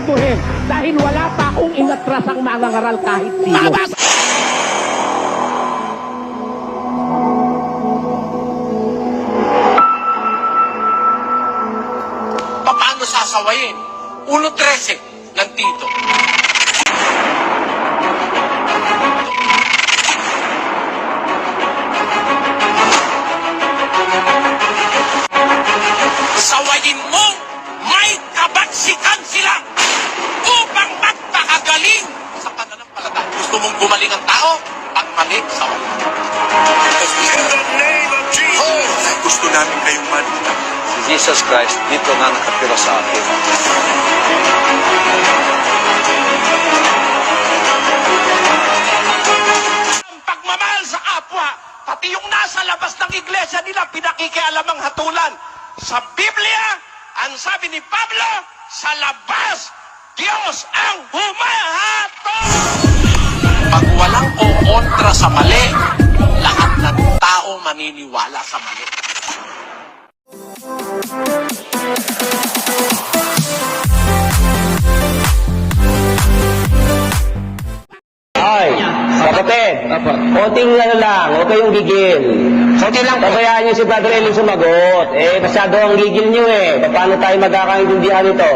gustuhin dahil wala pa akong inatras ang mga kahit sino. Paano sasawayin? 1.13 ng tito. Jesus Christ dito nga nakatira sa akin. ang pagmamahal sa kapwa, pati yung nasa labas ng iglesia nila, pinakikialam ang hatulan. Sa Biblia, ang sabi ni Pablo, sa labas, Diyos ang humahatol! Pag walang o kontra sa mali, lahat ng tao maniniwala sa mali. Ay, kapatid, konting ano lang, huwag kayong gigil. Konti lang. Pabayaan niyo si Brother Eling sumagot. Eh, masyado ang gigil niyo eh. Paano tayo magkakaintindihan ito?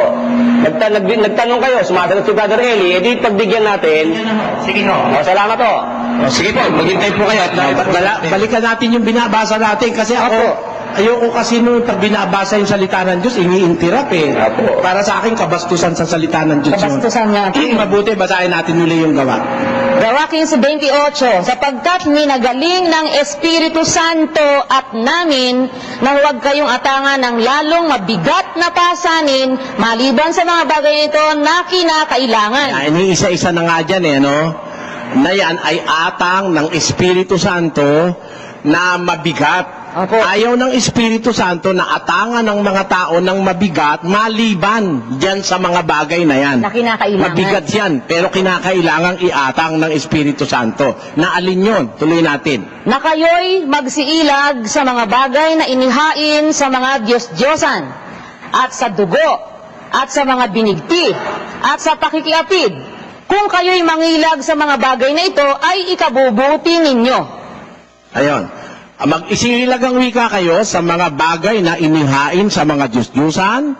Nagta nag nagtanong kayo, sumasagot si Brother Eli, eh di pagbigyan natin. Sige ho. Oh, salamat ho. Sige po, maghintay po kayo at bala- balikan natin yung binabasa natin kasi ako, ayoko kasi nung pag binabasa yung salita ng Diyos, iniintirap eh. Apo. Para sa akin, kabastusan sa salita ng Diyos. Kabastusan nga. Mabuti, basahin natin muli yung gawa. Gawa 15.28, sapagkat minagaling ng Espiritu Santo at namin na huwag kayong atangan ng lalong mabigat na pasanin maliban sa mga bagay nito na kinakailangan. Yan, isa-isa na nga dyan eh, no? Na yan ay atang ng Espiritu Santo na mabigat. Opo. Ayaw ng Espiritu Santo na atangan ng mga tao ng mabigat maliban dyan sa mga bagay na yan. Na kinakailangan. Mabigat yan, pero kinakailangang iatang ng Espiritu Santo. Na alin yun? Tuloy natin. Na kayo'y magsiilag sa mga bagay na inihain sa mga Diyos-Diyosan at sa dugo at sa mga binigti at sa pakikiapid. Kung kayo'y mangilag sa mga bagay na ito, ay ikabubuti ninyo. Ayon. Mag-isilag ang wika kayo sa mga bagay na inihain sa mga Diyos-Diyusan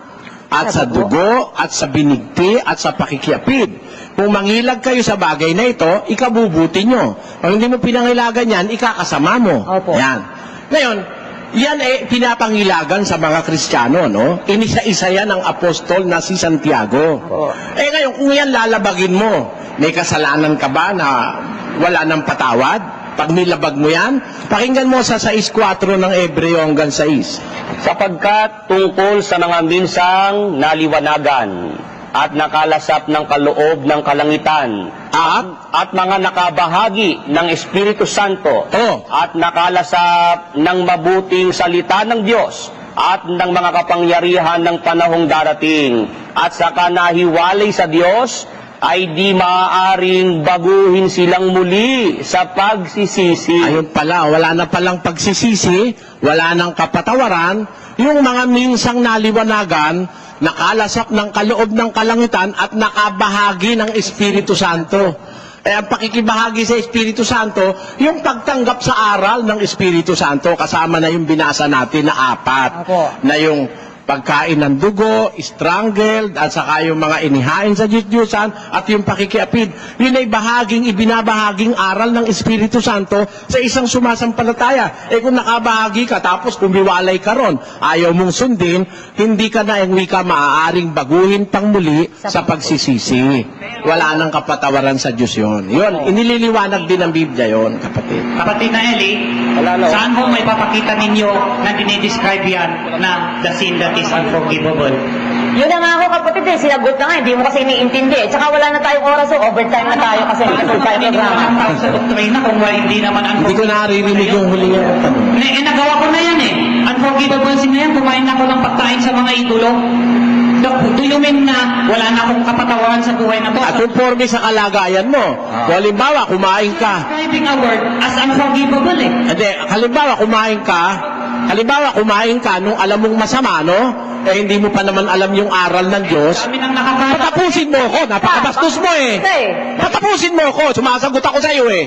at sa dugo at sa binigti at sa pakikiapid. Kung mangilag kayo sa bagay na ito, ikabubuti nyo. Kung hindi mo pinangilagan yan, ikakasama mo. Opo. Yan. Ngayon, yan eh pinapangilagan sa mga Kristiyano, no? Inisa-isa yan ng apostol na si Santiago. Eh ngayon, kung yan lalabagin mo, may kasalanan ka ba na wala ng patawad? Pag nilabag mo yan, pakinggan mo sa 6.4 ng Ebreo hanggang 6. Sapagkat tungkol sa mga minsang naliwanagan at nakalasap ng kaloob ng kalangitan At, at mga nakabahagi ng Espiritu Santo Oh. at nakalasap ng mabuting salita ng Diyos at ng mga kapangyarihan ng panahong darating at saka nahiwalay sa Diyos ay di maaaring baguhin silang muli sa pagsisisi. ayun pala, wala na palang pagsisisi, wala nang kapatawaran, yung mga minsang naliwanagan, nakalasap ng kaloob ng kalangitan at nakabahagi ng Espiritu Santo. Eh, ang pakikibahagi sa Espiritu Santo, yung pagtanggap sa aral ng Espiritu Santo, kasama na yung binasa natin na apat. Apo. Na yung pagkain ng dugo, strangled, at saka yung mga inihain sa Diyos-Diyosan, at yung pakikiapid. Yun ay bahaging, ibinabahaging aral ng Espiritu Santo sa isang sumasampalataya. Eh kung nakabahagi ka, tapos kumiwalay ka ron, ayaw mong sundin, hindi ka na yung wika maaaring baguhin pang muli sa pagsisisi. Wala nang kapatawaran sa Diyos yun. Yun, inililiwanag din ng Biblia yun, kapatid. Kapatid na Eli, saan mo may papakita ninyo na dinidescribe yan na the sin that is unforgivable? Yun na nga ako kapatid eh, sinagot na nga, hindi mo kasi iniintindi. eh. Tsaka wala na tayong oras, so overtime na tayo kasi Paano nag tayo programa. sa doktrina kung wala hindi naman Hindi ko unforgivable? naririnig yung huli niya. Eh, eh, nagawa ko na yan eh. Unforgivable sin na yan, kumain ako ng pagkain sa mga idolo. Do, do you mean na wala na akong kapatawaran sa buhay na to? At conforme sa kalagayan mo. Kung halimbawa, kumain ka. Describing a word as unforgivable eh. Hindi, halimbawa, kumain ka. Halimbawa, kumain ka nung alam mong masama, no? eh hindi mo pa naman alam yung aral ng Diyos, Kami nang nakakatawa. patapusin mo ako. Napakabastos mo eh. Patapusin mo ako. Sumasagot ako sa iyo eh.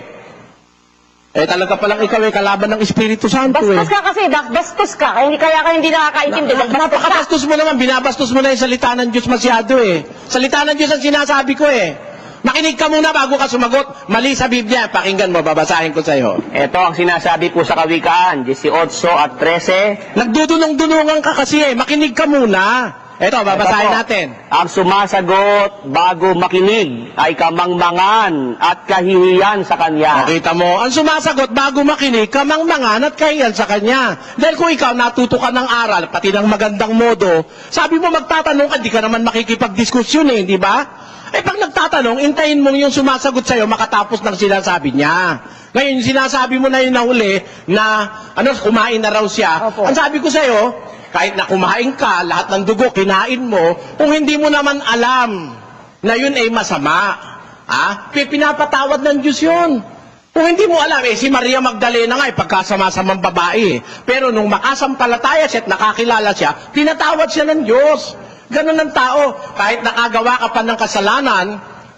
Eh talaga palang ikaw eh kalaban ng Espiritu Santo eh. Bastos ka kasi, bas- bastos ka. Kaya, hindi- kaya ka hindi nakakaintindi. Na- ka. Napakabastos mo naman, binabastos mo na yung salita ng Diyos masyado eh. Salita ng Diyos ang sinasabi ko eh. Makinig ka muna bago ka sumagot. Mali sa Biblia, pakinggan mo, babasahin ko sa'yo. Ito ang sinasabi po sa Kawikaan, 18 at 13. Nagdudunong-dunungan ka kasi eh, makinig ka muna. Ito, babasahin Ito po, natin. Ang sumasagot bago makinig ay kamangmangan at kahihiyan sa kanya. Nakita mo, ang sumasagot bago makinig, kamangmangan at kahiyan sa kanya. Dahil kung ikaw natuto ka ng aral, pati ng magandang modo, sabi mo magtatanong ka, di ka naman makikipagdiskusyon eh, di ba? Eh pag nagtatanong, intayin mo yung sumasagot sa'yo makatapos ng sinasabi niya. Ngayon, sinasabi mo na yun na huli, na ano, kumain na raw siya. Opo. Ang sabi ko sa'yo, kahit na kumain ka, lahat ng dugo, kinain mo, kung hindi mo naman alam na yun ay masama, ha? Pi- Pinapatawad ng Diyos yun. Kung hindi mo alam, eh, si Maria Magdalena nga, eh, pagkasama-samang babae. Pero nung makasampalataya siya at nakakilala siya, pinatawad siya ng Diyos. Ganun ang tao. Kahit nakagawa ka pa ng kasalanan,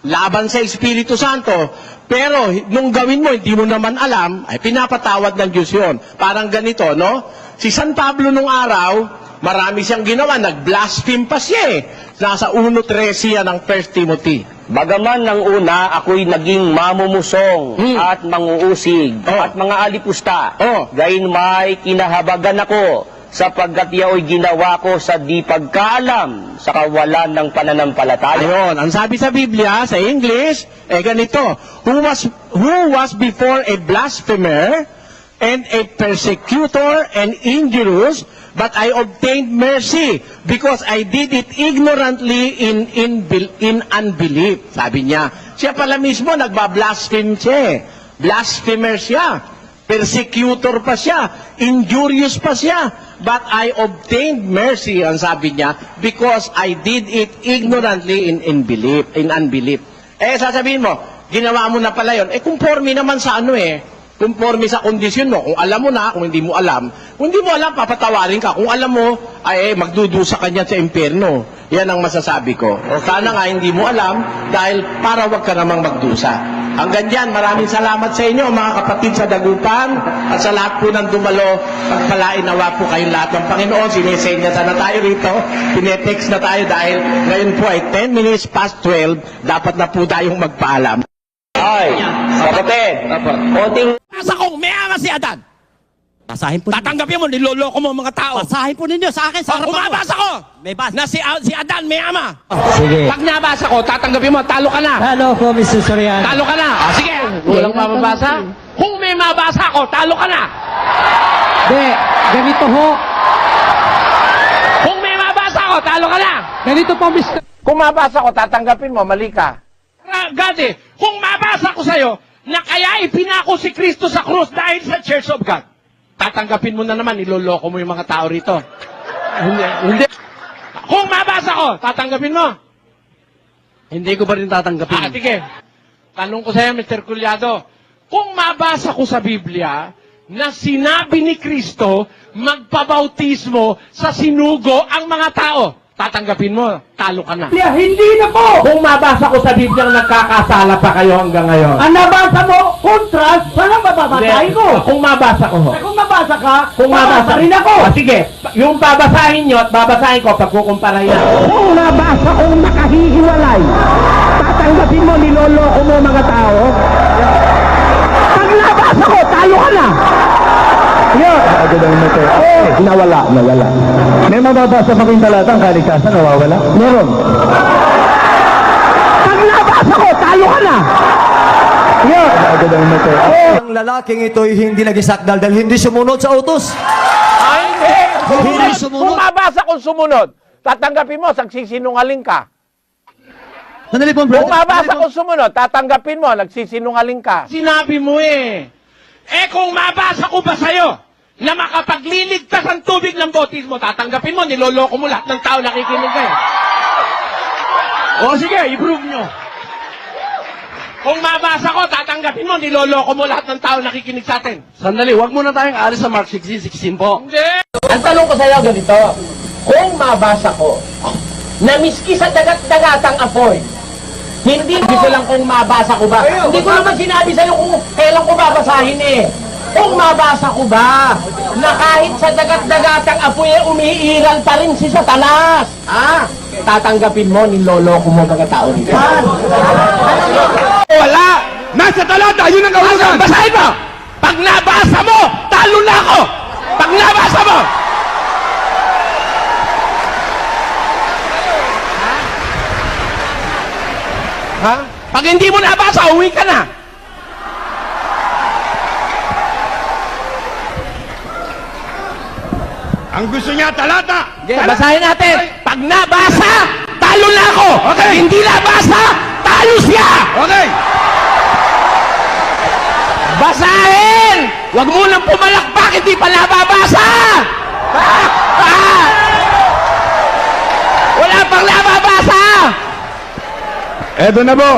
laban sa Espiritu Santo, pero nung gawin mo, hindi mo naman alam, ay pinapatawad ng Diyos yun. Parang ganito, no? Si San Pablo nung araw, marami siyang ginawa, nag-blaspheme pa siya eh. Nasa 1.13 yan ng 1 Timothy. Bagaman ng una, ako'y naging mamumusong Hmm. at manguusig Oh. at mga alipusta. Oh. Gayon may kinahabagan ako sapagkat yao'y ginawa ko sa di pagkaalam sa kawalan ng pananampalataya. Ayun, ang sabi sa Biblia, sa English, eh ganito, who was, who was before a blasphemer and a persecutor and injurious, but I obtained mercy because I did it ignorantly in, in, in unbelief. Sabi niya, siya pala mismo nagbablaspheme siya eh. Blasphemer siya. Persecutor pa siya. Injurious pa siya. But I obtained mercy, ang sabi niya, because I did it ignorantly in, in belief, in unbelief. Eh, sasabihin mo, ginawa mo na pala yun. Eh, conforme naman sa ano eh. Conforme sa kondisyon mo. Kung alam mo na, kung hindi mo alam. Kung hindi mo alam, papatawarin ka. Kung alam mo, ay eh, magdudusa ka niya sa impyerno. Yan ang masasabi ko. O sana nga hindi mo alam dahil para wag ka namang magdusa. Hanggang dyan, maraming salamat sa inyo, mga kapatid sa Dagupan, at sa lahat po ng dumalo, pagpalain nawa po kayong lahat ng Panginoon. Sinesenyasa na tayo rito, pinetext na tayo dahil ngayon po ay 10 minutes past 12, dapat na po tayong magpaalam. Ay, kapatid, konting Nasa kong may ama si Adan. Basahin po ninyo. Tatanggapin mo, niloloko mo ang mga tao. Basahin po ninyo sa akin sa harapan ko. umabasa ko, May bas. na si, si Adan may ama. Sige. Pag nabasa ko, tatanggapin mo, talo ka na. Hello po, Mr. Soriano. Talo ka na. Ah, sige, walang mababasa. Kung may mabasa ko, talo ka na. Hindi, ganito ho. Kung may mabasa ko, talo ka na. Ganito po, Mr. Kung mabasa ko, tatanggapin mo, mali ka. Gadi, kung mabasa ko sa'yo, na kaya ipinako si Kristo sa krus dahil sa Church of God, tatanggapin mo na naman, niloloko mo yung mga tao rito. Hindi, hindi. Kung mabasa ko, tatanggapin mo. Hindi ko pa rin tatanggapin. Ah, sige. Tanong ko sa'yo, Mr. Culyado, kung mabasa ko sa Biblia na sinabi ni Kristo magpabautismo sa sinugo ang mga tao, tatanggapin mo, talo ka na. Hindi na po! Kung mabasa ko sa Biblia nagkakasala pa kayo hanggang ngayon. Ang nabasa mo, contrast, sana mababatay ko. Kung mabasa ko ho. Eh, Kung mabasa ka, Kung mabasa rin ako. Ah, sige, yung babasahin nyo at babasahin ko, pagkukumpara yan. Kung nabasa kong nakahihiwalay, tatanggapin mo, niloloko mo mga tao. Pag nabasa ko, talo ka na. Yun. Agad ang motor. Oh, nawala, nawala. May mababasa pa kayong talatang kaligtasan, nawawala? Meron. Pag nabasa ko, talo ka na. Yun. Agad ang motor. Oh, Ang lalaking ito'y hindi nagisakdal dahil hindi sumunod sa utos. Ay, hindi. Hindi sumunod. Kung mabasa kong sumunod, tatanggapin mo, sagsisinungaling ka. Sandali po, Kung mabasa kong sumunod, tatanggapin mo, nagsisinungaling ka. Sinabi mo eh. Eh kung mabasa ko ba sa'yo na makapagliligtas ang tubig ng bautismo, tatanggapin mo, niloloko mo lahat ng tao nakikinig kayo. O sige, i-prove nyo. Kung mabasa ko, tatanggapin mo, niloloko mo lahat ng tao nakikinig sa atin. Sandali, wag muna tayong alis sa Mark 16, 16 po. Hindi! Ang tanong ko sa'yo ganito, kung mabasa ko, na miski sa dagat-dagatang apoy, hindi ko lang kung mabasa ko ba. Hindi ko naman sinabi sa'yo kung kailan ko babasahin eh. Kung mabasa ko ba, na kahit sa dagat-dagatang apoy, eh, umiiral pa rin si Satanas. Ha? Tatanggapin mo, niloloko mo mga tao rito. Wala! Nasa talata, yun ang kawasan! Basahin mo! Pag nabasa mo, talo na ako! Pag nabasa mo! Ha? Pag hindi mo nabasa, uwi ka na. Ang gusto niya, talata! Okay, basahin natin. Pag nabasa, talo na ako. Pag hindi nabasa, talo siya. Okay! Basahin! Huwag mo nang pumalakpak, hindi pa nababasa! Ah! Ah! Wala pang nababasa! Eto na po!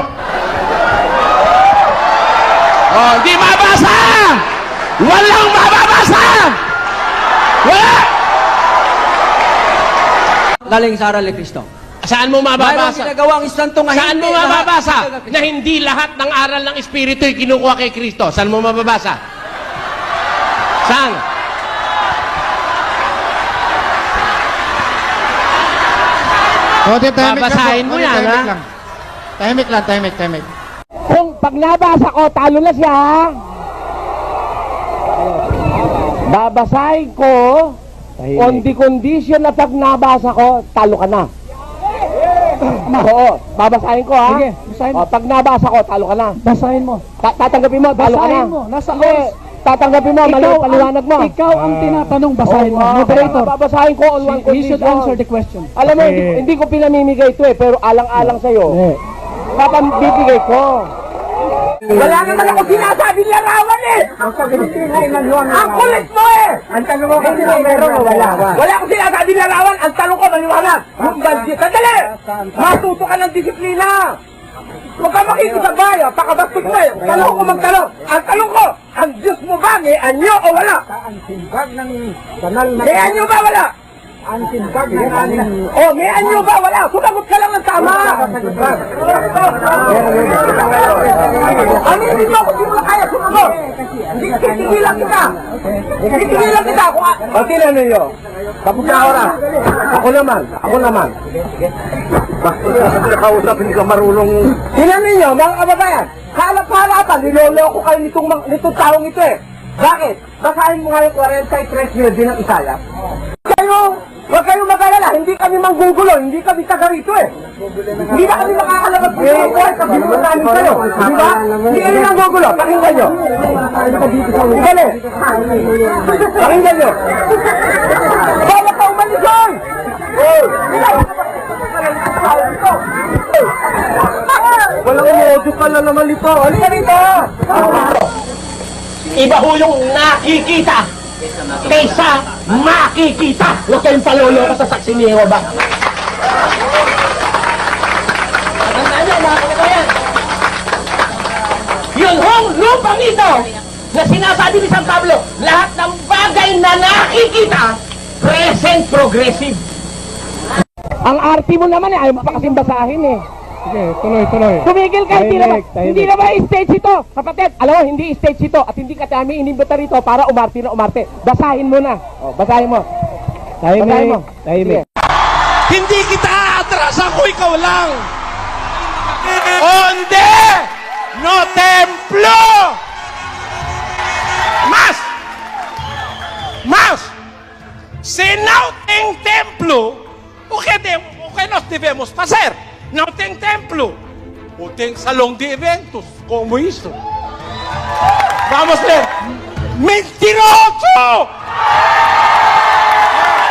Oh, hindi mabasa! Walang mababasa! Wala! Galing sa aral ni Kristo. Saan mo Mayroong mababasa? ginagawang istantong na Saan hindi mo lahat- mababasa na hindi lahat ng aral ng Espiritu ay kinukuha kay Kristo? Saan mo mababasa? Saan? Babasahin mo yan, ha? Tahimik lang, tahimik, tahimik. Kung pag nabasa ko, talo na siya. Babasahin ko, on the condition na pag nabasa ko, talo ka na. Oo, babasahin ko ha. Sige, basahin mo. O, pag nabasa ko, talo ka na. Basahin mo. Ta- tatanggapin mo, talo ka na. Basahin mo. Nasa Hindi, oras. tatanggapin mo, mali ang paliwanag mo. Ikaw ang tinatanong, basahin mo. Moderator, Babasahin ko on one he should answer the question. Alam mo, hindi, hindi ko pinamimigay ito eh, pero alang-alang sa'yo. Eh. Papambibigay ko. Wala naman ako sinasabi larawan eh! Ang kulit mo eh! Ang tanong ko kasi meron o wala? Wala akong sinasabi larawan, ang tanong ko maliwanag. Yung budget, sandali! Matuto ka ng disiplina! Huwag ka makikisabay, ah. pakabastos mo eh. Tanong ko magtanong. Ang tanong ko, ang Diyos mo ba may anyo o wala? Ang simbag ng kanal na... May anyo ba wala? Ang simbag ng anyo. Oh, may anyo ba wala? Sumagot ka lang ng tama. Ano hindi mo ako hindi mo kaya sumagot? Titigilan kita. Titigilan kita. Kung a- O, tinan ninyo. Tapos na oras. Ako naman. Ako naman. Nakausap, hindi ka marunong... Tinan ninyo, mga kababayan. Kalap-halapan, niloloko kayo nitong, nitong taong ito eh. Bakit? Basahin mo nga yung 43 million ng Isaya. Kayo, huwag kayong mag-alala, hindi kami manggugulo, hindi kami taga rito eh. Hindi na kami makakalabas dito ng buhay binuha namin kayo. Di ba? Hindi kami manggugulo, pakinggan nyo. Dali. Pakinggan nyo. Bawat ka umalis yun! Walang modo ka na naman ito. Halika rito! Iba ho yung nakikita kaysa makikita. Huwag kayong palolo ka sa saksi ni kababayan. Yun hong lupang ito na sinasabi ni San Pablo, lahat ng bagay na nakikita, present progressive. Ang arti mo naman eh, ayaw mo pa kasing eh. Sige, tuloy, tuloy. Tumigil ka, hindi naman, hindi naman stage ito. Kapatid, alam mo, hindi stage ito at hindi ka kami inimbita rito para umarte na umarte. Basahin mo na. O, basahin mo. Basahin Tahimik, mo. tahimik. Hindi kita aatrasan ko, ikaw lang. Onde! No templo! Mas! Mas! Se não tem templo, o que, de, o que nós devemos fazer? Não tem templo. Ou tem salão de eventos, como isso. Vamos ler. Mentiroso!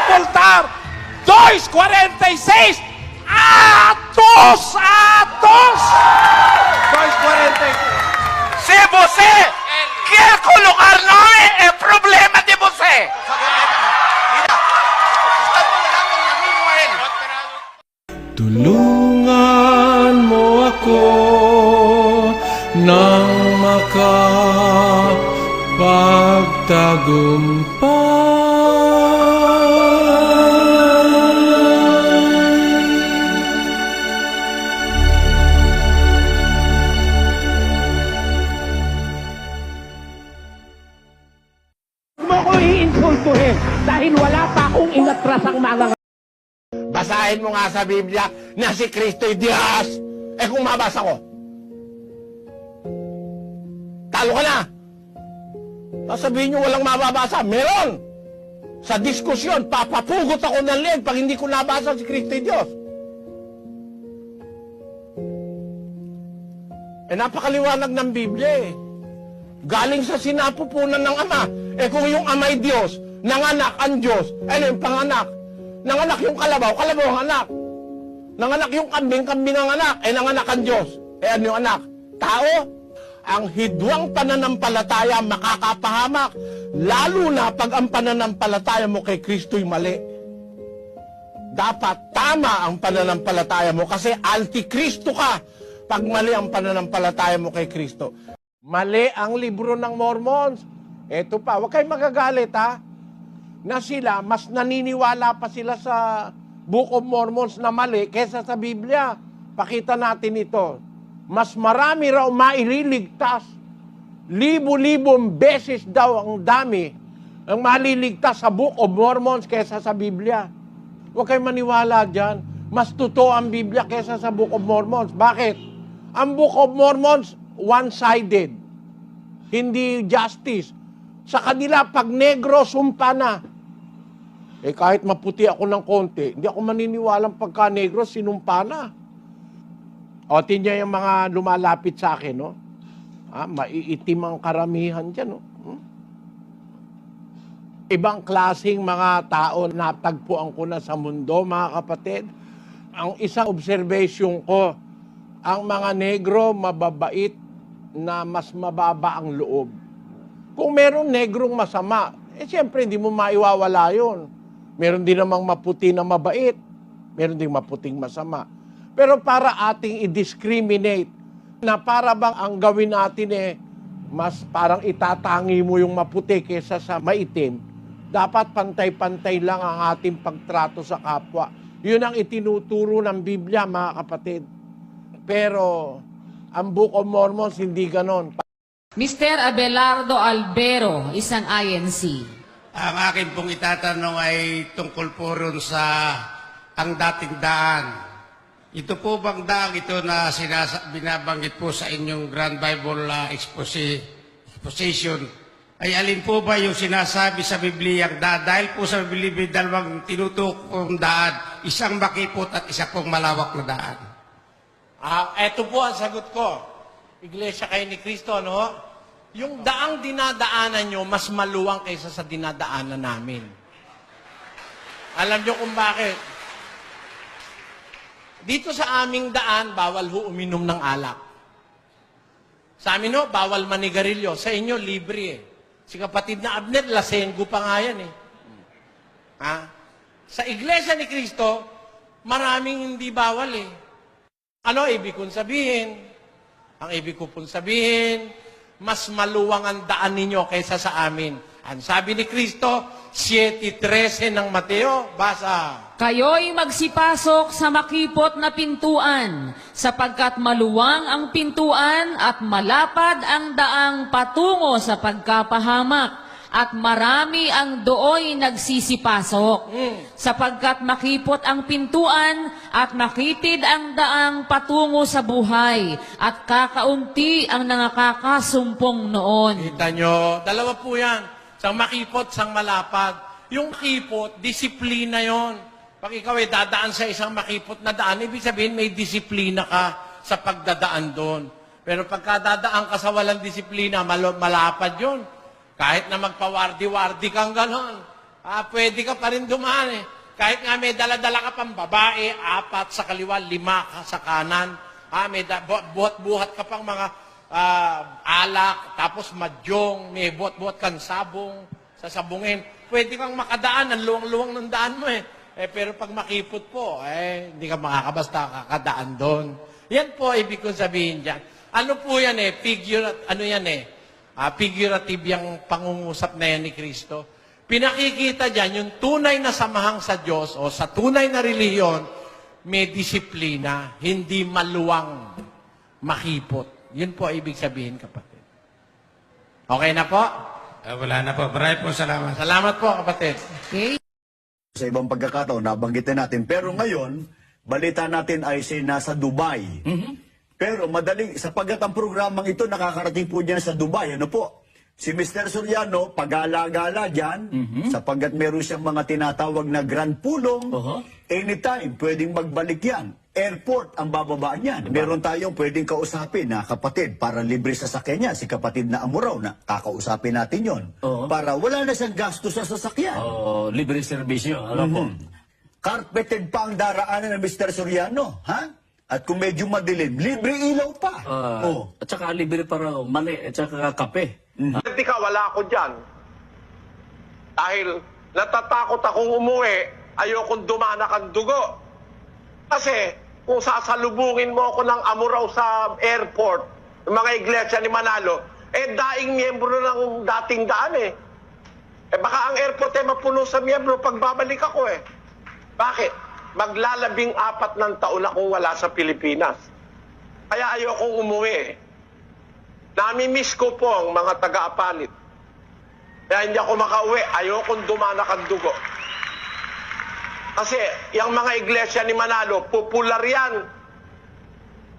Voltar. 2,46. Atos! Atos! 2,46. Se você quer colocar nome, é problema de você. Tulungan mo ako nang makapagtagumpay. Huwag mo ko iinsultuhin dahil wala pa akong inatras ang Basahin mo nga sa Biblia na si Kristo'y Diyos! Eh kung mabasa ko, talo ka na. Sasabihin nyo walang mababasa. Meron! Sa diskusyon, papapugot ako ng leg pag hindi ko nabasa si Kristo'y Diyos. Eh napakaliwanag ng Biblia eh. Galing sa sinapupunan ng Ama. Eh kung yung Ama'y Diyos, nanganak ang Diyos, ano yung panganak? Nanganak yung kalabaw, kalabaw ang anak. Nanganak yung kambing, kambing ang anak. Eh nanganak ang Diyos. Eh ano yung anak? Tao? Ang hidwang pananampalataya makakapahamak. Lalo na pag ang pananampalataya mo kay Kristo'y mali. Dapat tama ang pananampalataya mo kasi antikristo ka pag mali ang pananampalataya mo kay Kristo. Mali ang libro ng Mormons. Eto pa, huwag kayong magagalit ha. Na sila, mas naniniwala pa sila sa Book of Mormons na mali kesa sa Biblia. Pakita natin ito. Mas marami raw maililigtas. Libo-libong beses daw ang dami ang maliligtas sa Book of Mormons kesa sa Biblia. Huwag kayong maniwala dyan. Mas totoo ang Biblia kesa sa Book of Mormons. Bakit? Ang Book of Mormons, one-sided. Hindi justice. Sa kanila, pag negro, sumpa na. Eh kahit maputi ako ng konti, hindi ako maniniwalang pagka negro, sinumpa na. O, tingnan yung mga lumalapit sa akin, no? Ah, maiitim ang karamihan dyan, no? Hmm? Ibang klaseng mga tao natagpuan ko na sa mundo, mga kapatid. Ang isang observation ko, ang mga negro mababait na mas mababa ang loob. Kung meron negrong masama, eh siyempre hindi mo maiwawala yun. Meron din namang maputi na mabait. Meron din maputing masama. Pero para ating i-discriminate na para bang ang gawin natin eh, mas parang itatangi mo yung maputi kesa sa maitim, dapat pantay-pantay lang ang ating pagtrato sa kapwa. Yun ang itinuturo ng Biblia, mga kapatid. Pero ang Book of Mormons hindi ganon. Mr. Abelardo Albero, isang INC. Ang akin pong itatanong ay tungkol po ron sa ang dating daan. Ito po bang daan ito na sinasa, binabanggit po sa inyong Grand Bible uh, exposi, exposition ay alin po ba yung sinasabi sa Biblia daan? Dahil po sa Biblia may dalawang tinutok pong daan, isang makipot at isa pong malawak na daan. Ah, eto po ang sagot ko. Iglesia kayo ni Kristo, no? Yung daang dinadaanan nyo, mas maluwang kaysa sa dinadaanan namin. Alam nyo kung bakit? Dito sa aming daan, bawal ho uminom ng alak. Sa amin ho, bawal manigarilyo. Sa inyo, libre eh. Si kapatid na Abner, lasenggo pa nga yan eh. Ha? Sa Iglesia ni Kristo, maraming hindi bawal eh. Ano ibig kong sabihin? Ang ibig ko pong sabihin, mas maluwang ang daan ninyo kaysa sa amin. Ang sabi ni Kristo, 7.13 ng Mateo, basa. Kayo'y magsipasok sa makipot na pintuan, sapagkat maluwang ang pintuan at malapad ang daang patungo sa pagkapahamak, at marami ang dooy nagsisipasok. Sapagkat makipot ang pintuan at makitid ang daang patungo sa buhay, at kakaunti ang nangakakasumpong noon. Kita nyo, dalawa po yan. Sang makipot, sang malapad. Yung makipot, disiplina yon. Pag ikaw ay dadaan sa isang makipot na daan, ibig sabihin may disiplina ka sa pagdadaan doon. Pero pagka dadaan ka sa walang disiplina, mal- malapad yon. Kahit na magpawardi-wardi kang ganon, ah, pwede ka pa rin dumaan eh. Kahit nga may dala-dala ka pang babae, apat sa kaliwa, lima ka sa kanan, ah, may buhat-buhat ka pang mga ah, alak, tapos madyong, may buhat-buhat kang sabong, sasabungin. Pwede kang makadaan, ang luwang-luwang ng daan mo eh. Eh, pero pag makipot po, eh, hindi ka makakabasta kakadaan doon. Yan po, ibig kong sabihin dyan. Ano po yan eh, figure, ano yan eh, Ah, figurative yung pangungusap na yan ni Kristo. Pinakikita dyan, yung tunay na samahang sa Diyos o sa tunay na reliyon, may disiplina, hindi maluwang makipot. Yun po ibig sabihin, kapatid. Okay na po? Ah, wala na po. Maraming po salamat. Salamat po, kapatid. Okay? sa ibang pagkakataon, nabanggitin natin. Pero ngayon, balita natin ay si nasa Dubai. Pero madaling, sapagkat ang programang ito nakakarating po dyan sa Dubai, ano po? Si Mr. Soriano, pag-alagala dyan, sapagkat meron siyang mga tinatawag na grand pulong, anytime, pwedeng magbalik yan. Airport ang bababaan yan. Meron tayong pwedeng kausapin na kapatid para libre sa sakyan niya. Si kapatid na Amuraw na kakausapin natin yon Para wala na siyang gasto sa sasakyan. Oh, libre serbisyo. Ano po? Mhm. Carpeted pa ang daraanan ng Mr. Soriano, ha? At kung medyo madilim, libre ilaw pa. Ah, oh. At saka libre pa raw mali at saka kape. Hindi ka, wala ako dyan. Dahil natatakot akong umuwi, ayokong dumanak ang dugo. Kasi kung sasalubungin mo ako ng amuraw sa airport, ng mga iglesia ni Manalo, eh daing miyembro ng dating daan eh. Eh baka ang airport eh mapuno sa miyembro pag babalik ako eh. Bakit? Maglalabing apat ng taon akong wala sa Pilipinas. Kaya ayokong umuwi eh. Nami-miss ko po ang mga taga-apalit. Kaya hindi ako makauwi. Ayokong dumanak ang dugo. Kasi yung mga iglesia ni Manalo, popular yan.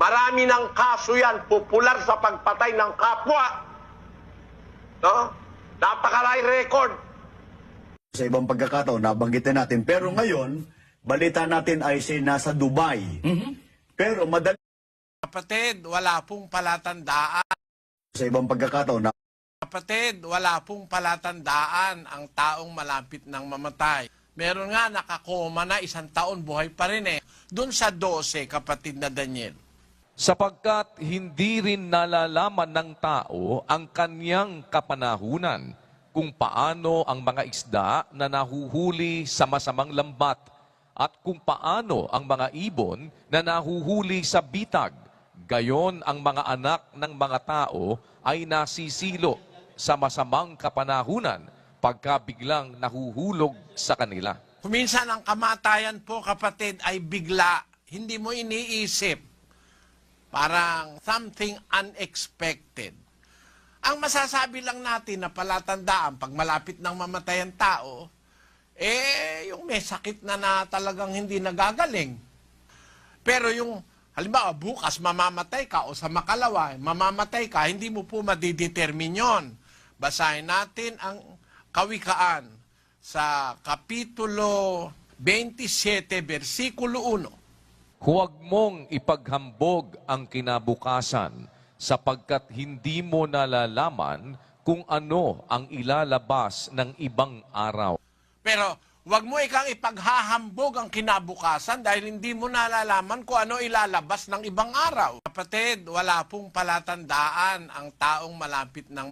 Marami ng kaso yan. Popular sa pagpatay ng kapwa. No? Napakaray record. Sa ibang pagkakataon, nabanggitin natin. Pero ngayon, balita natin ay si nasa Dubai. Pero madali Kapatid, wala pong palatandaan. sa ibang pagkakataon, na Kapatid, wala pong palatandaan ang taong malapit ng mamatay. Meron nga nakakoma na isang taon buhay pa rin eh. Doon sa 12, kapatid na Daniel. sapagkat hindi rin nalalaman ng tao ang kanyang kapanahunan kung paano ang mga isda na nahuhuli sa masamang lambat at kung paano ang mga ibon na nahuhuli sa bitag. Gayon ang mga anak ng mga tao ay nasisilo sa masamang kapanahunan pagka biglang nahuhulog sa kanila. Kuminsan ang kamatayan po, kapatid, ay bigla. Hindi mo iniisip. Parang something unexpected. Ang masasabi lang natin na palatandaan pag malapit ng mamatay ang tao, eh, yung may sakit na na talagang hindi nagagaling. Pero yung, halimbawa, bukas mamamatay ka o sa makalawa, mamamatay ka, hindi mo po madidetermine yon. Basahin natin ang kawikaan sa Kapitulo 27, versikulo 1. Huwag mong ipaghambog ang kinabukasan sapagkat hindi mo nalalaman kung ano ang ilalabas ng ibang araw. Pero wag mo ikang ipaghahambog ang kinabukasan dahil hindi mo nalalaman kung ano ilalabas ng ibang araw. Kapatid, wala pong palatandaan ang taong malapit ng